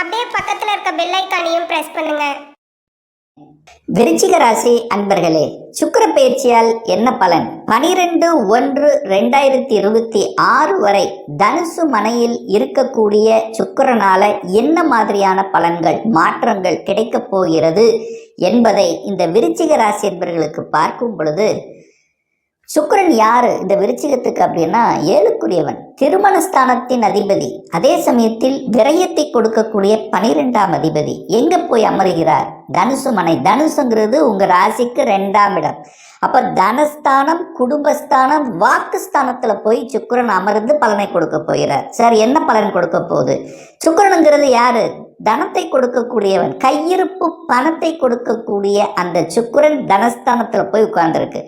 அப்படியே பக்கத்துல இருக்க பெல் ஐக்கானையும் பிரஸ் பண்ணுங்க. விருச்சிக ராசி அன்பர்களே சுக்கிர பயிற்சியால் என்ன பலன்? பனிரெண்டு ஒன்று ரெண்டாயிரத்தி இருபத்தி ஆறு வரை தனுசு மனையில் இருக்கக்கூடிய சுக்கிரனால என்ன மாதிரியான பலன்கள் மாற்றங்கள் கிடைக்கப் போகிறது என்பதை இந்த விருச்சிக ராசி என்பர்களுக்கு பார்க்கும் பொழுது சுக்கிரன் யாரு? இந்த விருச்சிகத்துக்கு அப்படின்னா ஏழுக்குரியவன். திருமணஸ்தானத்தின் அதிபதி. அதே சமயத்தில் விரயத்தை கொடுக்கக்கூடிய பனிரெண்டாம் அதிபதி. எங்க போய் அமருகிறார்? தனுசு மனை. தனுசுங்கிறது உங்க ராசிக்கு ரெண்டாம் இடம். அப்ப தனஸ்தானம் குடும்பஸ்தானம் வாக்குஸ்தானத்துல போய் சுக்கிரன் அமர்ந்து பலனை கொடுக்க போகிறார். சார் என்ன பலன் கொடுக்க போகுது? சுக்கிரனுங்கிறது யாரு? தனத்தை கொடுக்கக்கூடியவன். கையிருப்பு பணத்தை கொடுக்கக்கூடிய அந்த சுக்கிரன் தனஸ்தானத்துல போய் உட்கார்ந்துருக்கு.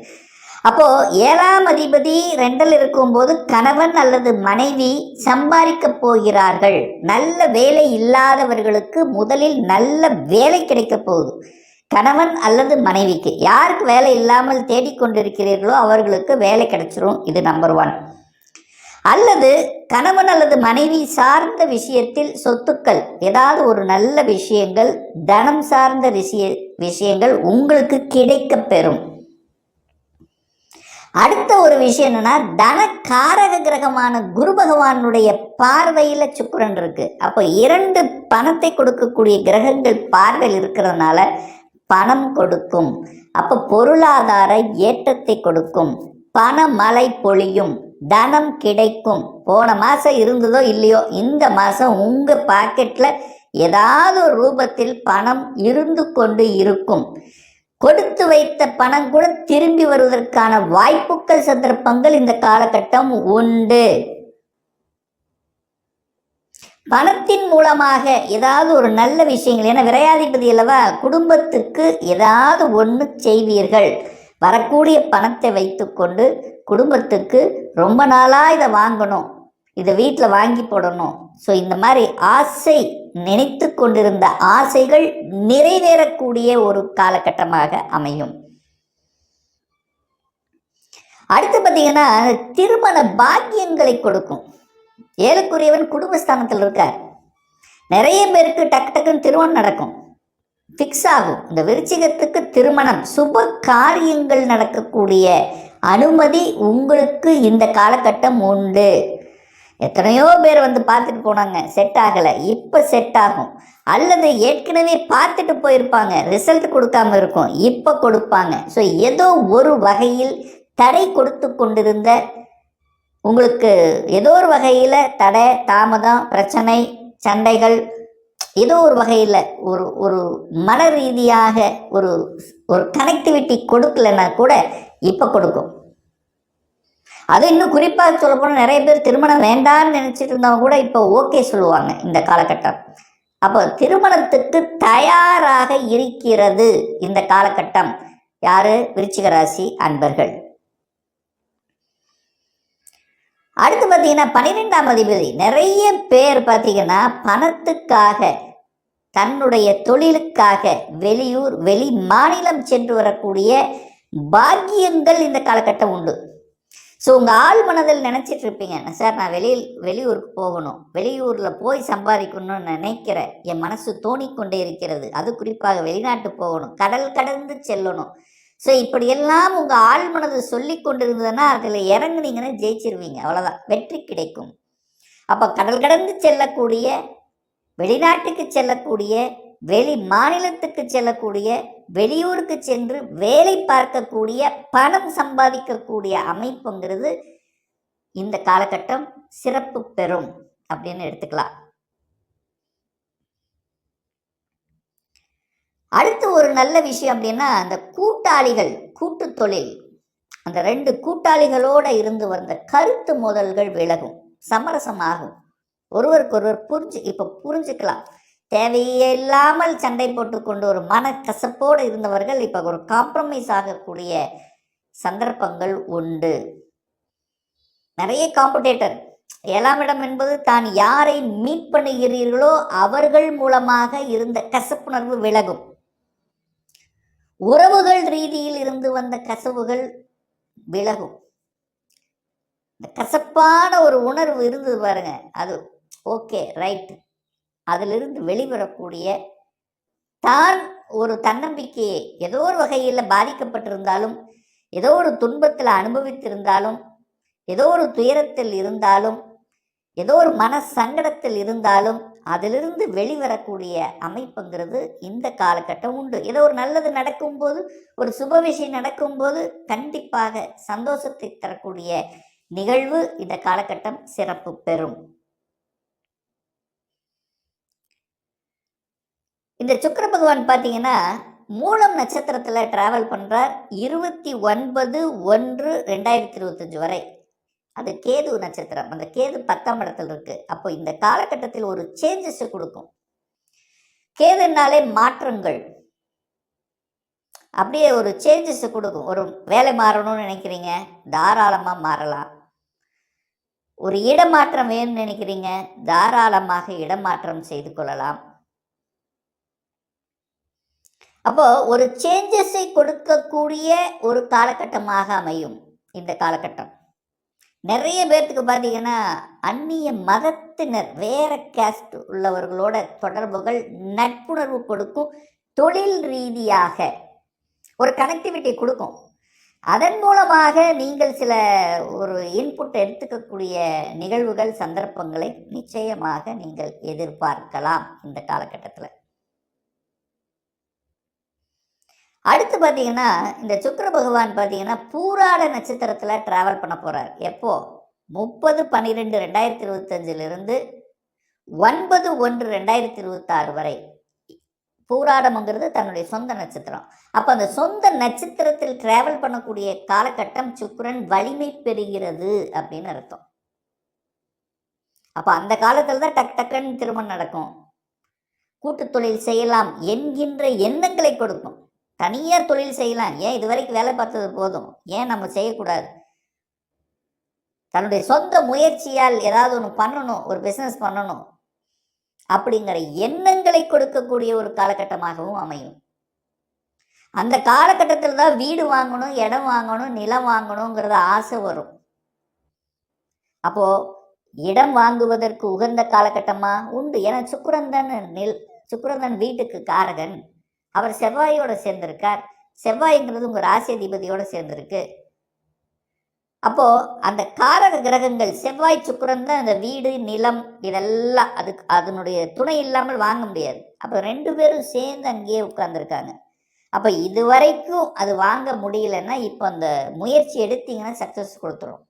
அப்போ ஏழாம் அதிபதி ரெண்டில் இருக்கும்போது கணவன் அல்லது மனைவி சம்பாதிக்க போகிறார்கள். நல்ல வேலை இல்லாதவர்களுக்கு முதலில் நல்ல வேலை கிடைக்க போகுது. கணவன் அல்லது மனைவிக்கு யாருக்கு வேலை இல்லாமல் தேடிக்கொண்டிருக்கிறீர்களோ அவர்களுக்கு வேலை கிடைச்சிரும். இது நம்பர் ஒன் அல்லது கணவன் அல்லது மனைவி சார்ந்த விஷயத்தில் சொத்துக்கள் ஏதாவது ஒரு நல்ல விஷயங்கள் தனம் சார்ந்த விஷய விஷயங்கள் உங்களுக்கு கிடைக்கப்பெறும் பெறும். அடுத்த ஒரு விஷயம் என்னன்னா தன காரக கிரகமான குரு பகவானுடைய பார்வையில் சுக்கிரன் இருக்கு. அப்போ இரண்டு பணத்தை கொடுக்கக்கூடிய கிரகங்கள் பார்வையில் இருக்கிறதுனால பணம் கொடுக்கும். அப்போ பொருளாதார ஏற்றத்தை கொடுக்கும். பண மழை பொழியும். தனம் கிடைக்கும். போன மாதம் இருந்ததோ இல்லையோ இந்த மாதம் உங்கள் பாக்கெட்டில் ஏதாவது ஒரு ரூபத்தில் பணம் இருந்து கொண்டு இருக்கும். கொடுத்து வைத்த பணம் கூட திரும்பி வருவதற்கான வாய்ப்புகள் சந்தர்ப்பங்கள் இந்த காலகட்டம் உண்டு. பணத்தின் மூலமாக ஏதாவது ஒரு நல்ல விஷயங்கள் ஏன்னா விரையாதிபதி அல்லவா குடும்பத்துக்கு ஏதாவது ஒன்று செய்வீர்கள். வரக்கூடிய பணத்தை வைத்துக்கொண்டு குடும்பத்துக்கு ரொம்ப நாளாக இதை வாங்கணும். இதை வீட்டில் வாங்கி போடணும். ஸோ இந்த மாதிரி ஆசை நினைத்து கொண்டிருந்த ஆசைகள் நிறைவேறக்கூடிய ஒரு காலகட்டமாக அமையும். அடுத்து பார்த்தீங்கன்னா திருமண பாக்கியங்களை கொடுக்கும். ஏழுக்குரியவன் குடும்பஸ்தானத்தில் இருக்கார். நிறைய பேருக்கு டக்கு டக்குன்னு திருமணம் நடக்கும். ஃபிக்ஸ் ஆகும். இந்த விருச்சிகத்துக்கு திருமணம். சுப காரியங்கள் நடக்கக்கூடிய அனுமதி உங்களுக்கு இந்த காலகட்டம் உண்டு. எத்தனையோ பேர் வந்து பார்த்துட்டு போனாங்க. செட் ஆகலை. இப்போ செட் ஆகும். அல்லது ஏற்கனவே பார்த்துட்டு போயிருப்பாங்க. ரிசல்ட் கொடுக்காம இருக்கும். இப்போ கொடுப்பாங்க. ஸோ ஏதோ ஒரு வகையில் தடை கொடுத்து கொண்டிருந்த உங்களுக்கு ஏதோ ஒரு வகையில் தடை தாமதம் பிரச்சனை சண்டைகள் ஏதோ ஒரு வகையில் ஒரு ஒரு மன ரீதியாக ஒரு ஒரு கனெக்டிவிட்டி கொடுக்கலன்னா கூட இப்போ கொடுக்கும். அது இன்னும் குறிப்பாக சொல்ல போனால் நிறைய பேர் திருமணம் வேண்டாம்னு நினச்சிட்டு இருந்தவங்க கூட இப்போ ஓகே சொல்லுவாங்க இந்த காலகட்டம். அப்போ திருமணத்துக்கு தயாராக இருக்கிறது இந்த காலகட்டம். யாரு? விருச்சிக ராசி அன்பர்கள். அடுத்து பார்த்தீங்கன்னா பன்னிரெண்டாம் அதிபதி. நிறைய பேர் பார்த்தீங்கன்னா பணத்துக்காக தன்னுடைய தொழிலுக்காக வெளியூர் வெளி மாநிலம் சென்று வரக்கூடிய பாக்கியங்கள் இந்த காலகட்டம் உண்டு. ஸோ உங்கள் ஆள் மனதில் நினச்சிட்டு இருப்பீங்க சார் நான் வெளியில் வெளியூருக்கு போகணும். வெளியூரில் போய் சம்பாதிக்கணும்னு நினைக்கிறேன் என் மனசு தோணிக்கொண்டே இருக்கிறது. அது குறிப்பாக வெளிநாட்டு போகணும். கடல் கடந்து செல்லணும். ஸோ இப்படியெல்லாம் உங்கள் ஆள் மனது சொல்லி கொண்டிருந்ததுன்னா அதில் இறங்குனீங்கன்னா ஜெயிச்சிருவீங்க. அவ்வளோதான் வெற்றி கிடைக்கும். அப்போ கடல் கடந்து செல்லக்கூடிய வெளிநாட்டுக்கு செல்லக்கூடிய வெளி மாநிலத்துக்கு செல்லக்கூடிய வெளியூருக்கு சென்று வேலை பார்க்கக்கூடிய பணம் சம்பாதிக்கக்கூடிய அமைப்புங்கிறது இந்த காலகட்டம் சிறப்பு பெறும் அப்படின்னு எடுத்துக்கலாம். அடுத்து ஒரு நல்ல விஷயம் அப்படின்னா அந்த கூட்டாளிகள் கூட்டு தொழில். அந்த ரெண்டு கூட்டாளிகளோட இருந்து வந்த கருத்து மோதல்கள் விலகும் சமரசமாகும். ஒருவருக்கொருவர் புரிஞ்சு இப்போ புரிஞ்சுக்கலாம். தேவையில்லாமல் சண்டை போட்டுக்கொண்டு ஒரு மன கசப்போடு இருந்தவர்கள் இப்போ ஒரு காம்ப்ரமைஸ் ஆகக்கூடிய சந்தர்ப்பங்கள் உண்டு. நிறைய காம்படேட்டர் ஏழாம் இடம் என்பது தான் யாரை மீட் பண்ணுகிறீர்களோ அவர்கள் மூலமாக இருந்த கசப்புணர்வு விலகும். உறவுகள் ரீதியில் இருந்து வந்த கசவுகள் விலகும். இந்த கசப்பான ஒரு உணர்வு இருந்தது பாருங்க. அது ஓகே ரைட் அதிலிருந்து வெளிவரக்கூடிய தான் ஒரு தன்னம்பிக்கையை ஏதோ ஒரு வகையில் பாதிக்கப்பட்டிருந்தாலும் ஏதோ ஒரு துன்பத்தில் அனுபவித்திருந்தாலும் ஏதோ ஒரு துயரத்தில் இருந்தாலும் ஏதோ ஒரு மன சங்கடத்தில் இருந்தாலும் அதிலிருந்து வெளிவரக்கூடிய அமைப்புங்கிறது இந்த காலகட்டம் உண்டு. ஏதோ ஒரு நல்லது நடக்கும்போது ஒரு சுப விஷயம் நடக்கும்போது கண்டிப்பாக சந்தோஷத்தை தரக்கூடிய நிகழ்வு இந்த காலகட்டம் சிறப்பு பெறும். இந்த சுக்கர பகவான் பார்த்தீங்கன்னா மூலம் நட்சத்திரத்தில் ட்ராவல் பண்ணுறார் இருபத்தி ஒன்பது ஒன்று ரெண்டாயிரத்தி இருபத்தஞ்சி வரை. அது கேது நட்சத்திரம். அந்த கேது பத்தாம் இடத்துல இருக்கு. அப்போ இந்த காலகட்டத்தில் ஒரு சேஞ்சஸ் கொடுக்கும். கேதுனாலே மாற்றங்கள். அப்படியே ஒரு சேஞ்சஸ் கொடுக்கும். ஒரு வேலை மாறணும்னு நினைக்கிறீங்க. தாராளமாக மாறலாம். ஒரு இடமாற்றம் வேணும்னு நினைக்கிறீங்க. தாராளமாக இடமாற்றம் செய்து கொள்ளலாம். அப்போது ஒரு சேஞ்சஸை கொடுக்கக்கூடிய ஒரு காலகட்டமாக அமையும் இந்த காலகட்டம். நிறைய பேர்த்துக்கு பார்த்தீங்கன்னா அந்நிய மதத்தினர் வேற கேஸ்ட் உள்ளவர்களோட தொடர்புகள் நட்புணர்வு கொடுக்கும் தொழில் ரீதியாக ஒரு கனெக்டிவிட்டி கொடுக்கும். அதன் மூலமாக நீங்கள் சில ஒரு இன்புட் எடுத்துக்கக்கூடிய நிகழ்வுகள் சந்தர்ப்பங்களை நிச்சயமாக நீங்கள் எதிர்பார்க்கலாம் இந்த காலகட்டத்தில். அடுத்து பார்த்தீங்கன்னா இந்த சுக்கர பகவான் பார்த்தீங்கன்னா பூராட நட்சத்திரத்தில் ட்ராவல் பண்ண போகிறார் எப்போ? முப்பது பன்னிரெண்டு ரெண்டாயிரத்தி இருபத்தஞ்சிலிருந்து ஒன்பது ஒன்று ரெண்டாயிரத்தி இருபத்தாறு வரை. பூராடம்ங்கிறது தன்னுடைய சொந்த நட்சத்திரம். அப்போ அந்த சொந்த நட்சத்திரத்தில் டிராவல் பண்ணக்கூடிய காலகட்டம் சுக்கரன் வலிமை பெறுகிறது அப்படின்னு அர்த்தம். அப்போ அந்த காலத்தில் தான் டக் டக்குன்னு திருமணம் நடக்கும். கூட்டுத் தொழில் செய்யலாம் என்கின்ற எண்ணங்களை கொடுக்கும். தனியார் தொழில் செய்யலாம். ஏன் இது வரைக்கும் வேலை பார்த்தது போதும்? ஏன் நம்ம செய்யக்கூடாது? தன்னுடைய சொந்த முயற்சியால் ஏதாவது ஒன்று பண்ணணும் ஒரு பிஸ்னஸ் பண்ணணும். அப்படிங்கிற எண்ணங்களை கொடுக்கக்கூடிய ஒரு காலகட்டமாகவும் அமையும். அந்த காலகட்டத்தில் தான் வீடு வாங்கணும் இடம் வாங்கணும் நிலம் வாங்கணுங்கிறத ஆசை வரும். அப்போ இடம் வாங்குவதற்கு உகந்த காலகட்டமாக உண்டு. ஏன்னா சுக்கிரந்தன் நில் சுக்கிரந்தன் வீட்டுக்கு காரகன். அவர் செவ்வாயோட சேர்ந்திருக்கார். செவ்வாய்ங்கிறது உங்கள் ராசி அதிபதியோட சேர்ந்திருக்கு. அப்போ அந்த காரக கிரகங்கள் செவ்வாய் சுக்கரன் தான் அந்த வீடு நிலம் இதெல்லாம் அதுக்கு அதனுடைய துணை இல்லாமல் வாங்க முடியாது. அப்போ ரெண்டு பேரும் சேர்ந்து அங்கேயே உட்கார்ந்துருக்காங்க. அப்போ இது வரைக்கும் அது வாங்க முடியலன்னா இப்போ அந்த முயற்சி எடுத்தீங்கன்னா சக்ஸஸ் கொடுத்துரும்.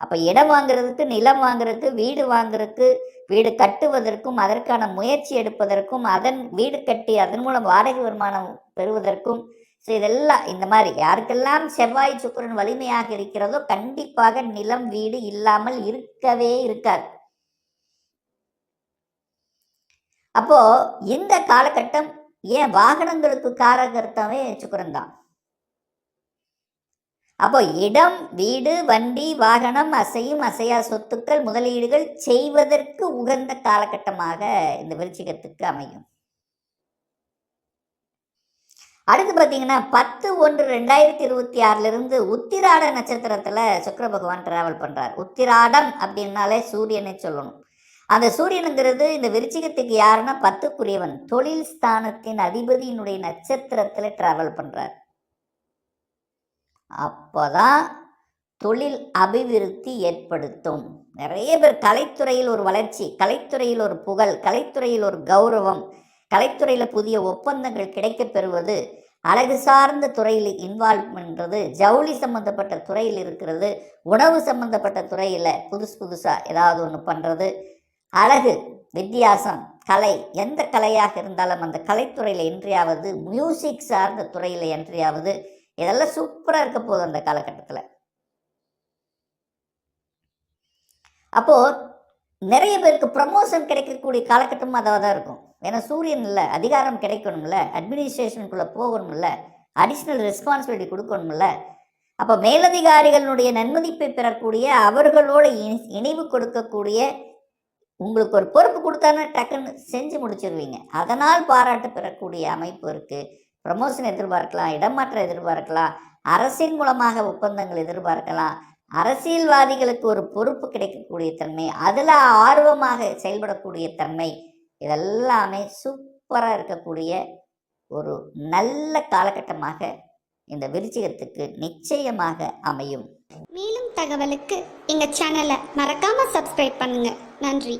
அப்போ இடம் வாங்குறதுக்கு நிலம் வாங்குறதுக்கு வீடு வாங்குறதுக்கு வீடு கட்டுவதற்கும் அதற்கான முயற்சி எடுப்பதற்கும் அதன் வீடு கட்டி அதன் மூலம் வாடகை வருமானம் பெறுவதற்கும் ஸோ இதெல்லாம் இந்த மாதிரி யாருக்கெல்லாம் செவ்வாய் சுக்கிரன் வலிமையாக இருக்கிறதோ கண்டிப்பாக நிலம் வீடு இல்லாமல் இருக்கவே இருக்காது. அப்போ இந்த காலகட்டம் ஏன் வாகனங்களுக்கு காரகர்த்தாவே சுக்கிரன் தான் அப்போ இடம் வீடு வண்டி வாகனம் அசையும் அசையா சொத்துக்கள் முதலீடுகள் செய்வதற்கு உகந்த காலகட்டமாக இந்த விருச்சிகத்துக்கு அமையும். அடுத்து பார்த்தீங்கன்னா பத்து ஒன்று ரெண்டாயிரத்தி இருபத்தி ஆறிலிருந்து உத்திராட நட்சத்திரத்தில் சுக்கர பகவான் டிராவல் பண்ணுறார் உத்திராடம் அப்படின்னாலே சூரியனை சொல்லணும். அந்த சூரியனுங்கிறது இந்த விருச்சிகத்துக்கு யாருன்னா பத்துக்குரியவன். தொழில் ஸ்தானத்தின் அதிபதியினுடைய நட்சத்திரத்தில் டிராவல் பண்ணுறார் அப்போதான் தொழில் அபிவிருத்தி ஏற்படுத்தும். நிறைய பேர் கலைத்துறையில் ஒரு வளர்ச்சி கலைத்துறையில் ஒரு புகழ் கலைத்துறையில் ஒரு கௌரவம் கலைத்துறையில் புதிய ஒப்பந்தங்கள் கிடைக்கப் பெறுவது அழகு சார்ந்த துறையில் இன்வால்வ்மென்றது ஜவுளி சம்மந்தப்பட்ட துறையில் இருக்கிறது உணவு சம்மந்தப்பட்ட துறையில் புதுசு புதுசாக ஏதாவது ஒன்று பண்ணுறது அழகு வித்தியாசம் கலை எந்த கலையாக இருந்தாலும் அந்த கலைத்துறையில் என்ட்ரியாவது மியூசிக் சார்ந்த துறையில் என்றியாவது இதெல்லாம் சூப்பராக இருக்க போகுது அந்த காலகட்டத்தில். அப்போது நிறைய பேருக்கு ப்ரமோஷன் கிடைக்கக்கூடிய காலகட்டமும் அதாக தான் இருக்கும். ஏன்னா சூரியன் இல்லை அதிகாரம் கிடைக்கணும்ல அட்மினிஸ்ட்ரேஷனுக்குள்ளே போகணும்ல அடிஷ்னல் ரெஸ்பான்சிபிலிட்டி கொடுக்கணும்ல. அப்போ மேலதிகாரிகளுடைய நன்மதிப்பை பெறக்கூடிய அவர்களோட இணை- இணைவு கொடுக்கக்கூடிய உங்களுக்கு ஒரு பொறுப்பு கொடுத்தானே டக்குன்னு செஞ்சு முடிச்சிருவீங்க. அதனால் பாராட்டு பெறக்கூடிய அமைப்பு இருக்குது ப்ரமோஷன் எதிர்பார்க்கலாம் இடமாற்றம் எதிர்பார்க்கலாம் அரசின் மூலமாக ஒப்பந்தங்கள் எதிர்பார்க்கலாம். அரசியல்வாதிகளுக்கு ஒரு பொறுப்பு கிடைக்கக்கூடிய தன்மை அதில் ஆர்வமாக செயல்படக்கூடிய தன்மை இதெல்லாமே சூப்பராக இருக்கக்கூடிய ஒரு நல்ல காலகட்டமாக இந்த விருச்சிகத்துக்கு நிச்சயமாக அமையும். மேலும் தகவலுக்கு எங்கள் சேனலை மறக்காமல் சப்ஸ்கிரைப் பண்ணுங்கள் நன்றி.